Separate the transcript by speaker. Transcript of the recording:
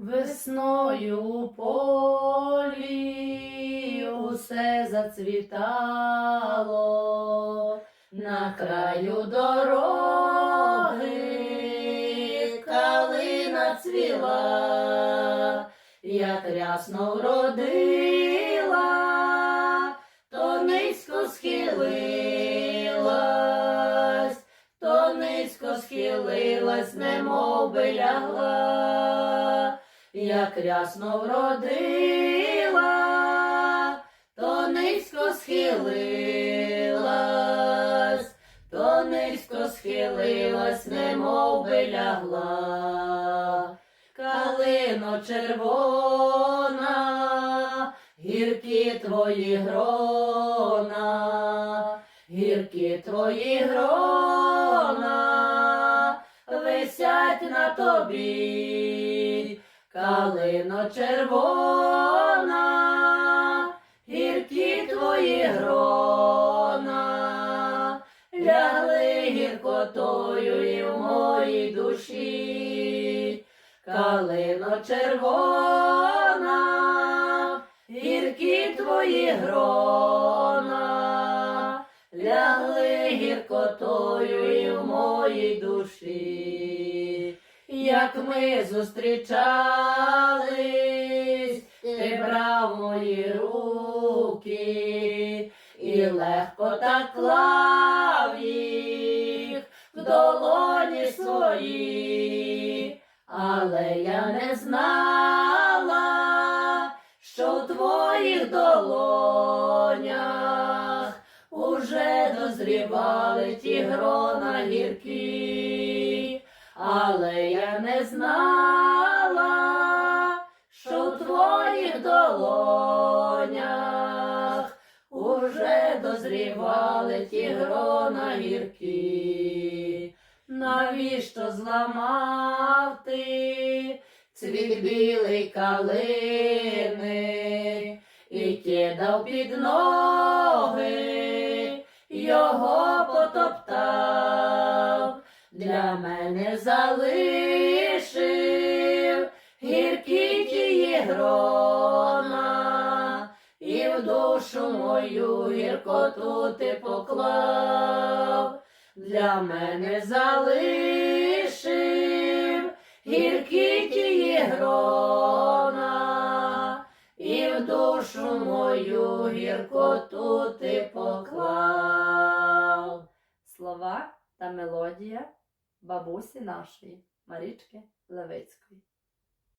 Speaker 1: Весною у полі усе зацвітало, на краю дороги калина цвіла, як рясно вродила, то низько схилилась, то низько схилилась, немов би лягла, як рясно вродила, то низько схилилась, то низько схилилась, немов би лягла. Калино червона, гіркі твої грона, гіркі твої грона, висять на тобі, калино червона, гіркі твої грона, лягли гіркотою і в моїй душі. Калино червона, гіркі твої грона, лягли гіркотою і в моїй душі. Як ми зустрічались, ти брав мої руки і легко так клав їх в долоні свої. Але я не знала, що в твоїх долонях уже дозрівали ті грона гіркі, але я не знала, що в твоїх долонях уже дозрівали ті грона гіркі. Навіщо зламав ти цвіт білий калини і кидав під ноги, його потоптав, для мене залишив гіркі тії грона, і в душу мою гіркоту ти поклав. Для мене залишив гіркі тії грона, і в душу мою гіркоту ти поклав. Слова та мелодія бабусі нашої Марічки Левицької.